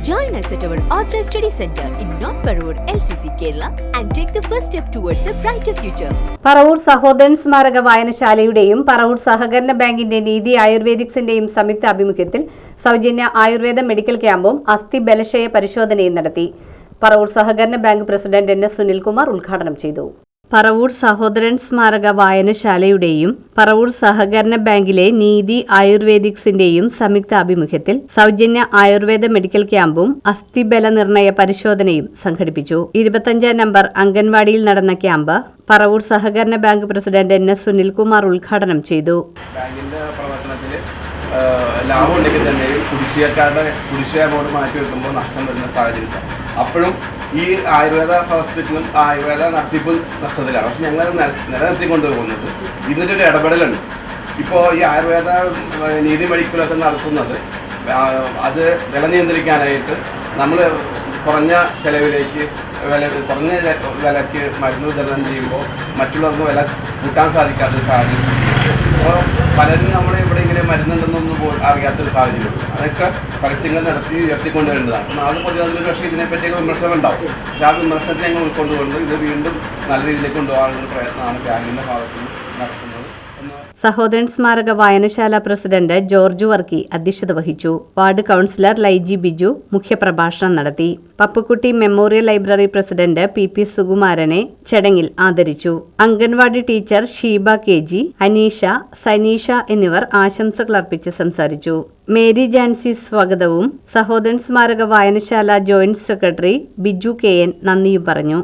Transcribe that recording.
Join us at our Authorized Study Center in North Parur, LCC, Kerala, and take the first step towards a brighter future. Paravur സഹോദരൻ സ്മാരക വായനശാലയുടെയും പറവൂർ സഹകരണ ബാങ്കിന്റെ നീതി ആയുർവേദിക്സിന്റെയും സംയുക്ത ആഭിമുഖ്യത്തിൽ സൗജന്യ ആയുർവേദ മെഡിക്കൽ ക്യാമ്പും അസ്ഥി ബലശയ പരിശോധനയും നടത്തി പറവൂർ സഹകരണ bank president N S Sunilkumar ഉദ്ഘാടനം ചെയ്തു പറവൂർ സഹോദരൻ സ്മാരക വായനശാലയുടെയും പറവൂർ സഹകരണ ബാങ്കിലെ നീതി ആയുർവേദിക്സിന്റെയും സംയുക്താഭിമുഖ്യത്തിൽ സൗജന്യ ആയുർവേദ മെഡിക്കൽ ക്യാമ്പും അസ്ഥിബല നിർണയ പരിശോധനയും സംഘടിപ്പിച്ചു. ഇരുപത്തഞ്ചാം നമ്പർ അംഗൻവാടിയിൽ നടന്ന ക്യാമ്പ് പറവൂർ സഹകരണ bank president N S Sunilkumar ഉദ്ഘാടനം ചെയ്തു. ലാഭം ഉണ്ടെങ്കിൽ തന്നെയും കുടിശ്ശികക്കാരുടെ കുടിശ്ശിക ബോർഡ് മാറ്റി വെക്കുമ്പോൾ നഷ്ടം വരുന്ന അപ്പോഴും ഈ ആയുർവേദ ഹോസ്പിറ്റലും ആയുർവേദ നടത്തിപ്പും നഷ്ടത്തിലാണ്. പക്ഷെ ഞങ്ങൾ നില- നിലനിർത്തിക്കൊണ്ട് പോകുന്നത് ഇതിന്റെ ഒരു ഇടപെടലുണ്ട്. ഇപ്പോൾ ഈ ആയുർവേദ നീതി മെഡിക്കലൊക്കെ നടത്തുന്നത് അത് വില നിയന്ത്രിക്കാനായിട്ട് നമ്മൾ കുറഞ്ഞ ചിലവിലേക്ക് വില കുറഞ്ഞ വിലയ്ക്ക് മരുന്ന് വിതരണം ചെയ്യുമ്പോൾ മറ്റുള്ളവർക്ക് വില കൂട്ടാൻ സാധിക്കാത്ത സാഹചര്യം. അപ്പോൾ പലരും നമ്മുടെ ഇവിടെ ഇങ്ങനെ മരുന്നുണ്ടെന്നൊന്നും പോ അറിയാത്തൊരു സാഹചര്യം. അതൊക്കെ പരസ്യങ്ങൾ നടത്തി ഉയർത്തിക്കൊണ്ടുവരേണ്ടതാണ് വരേണ്ടതാണ് നാളെ പൊതുവെ പക്ഷേ ഇതിനെപ്പറ്റിയൊക്കെ വിമർശനം ഉണ്ടാവും. പക്ഷേ ആ വിമർശനത്തെ ഞങ്ങൾ ഉൾക്കൊണ്ടുകൊണ്ട് ഇത് വീണ്ടും നല്ല രീതിയിലേക്ക് കൊണ്ടുപോകാനുള്ള പ്രയത്നമാണ് ബാങ്കിന്റെ ഭാഗത്തുനിന്ന് നടത്തുന്നത്. സഹോദരൻ സ്മാരക വായനശാല പ്രസിഡന്റ് ജോർജ് വർക്കി അധ്യക്ഷത വഹിച്ചു. വാർഡ് കൗൺസിലർ ലൈജി ബിജു മുഖ്യപ്രഭാഷണം നടത്തി. Pappukutty memorial library president P P സുകുമാരനെ ചടങ്ങിൽ ആദരിച്ചു. Anganwadi teacher Sheeba K G Aneesha Saneesha എന്നിവർ ആശംസകൾ അർപ്പിച്ച് സംസാരിച്ചു. മേരി ജാൻസി സ്വാഗതവും സഹോദരൻ സ്മാരക വായനശാല joint secretary Biju K N നന്ദിയും പറഞ്ഞു.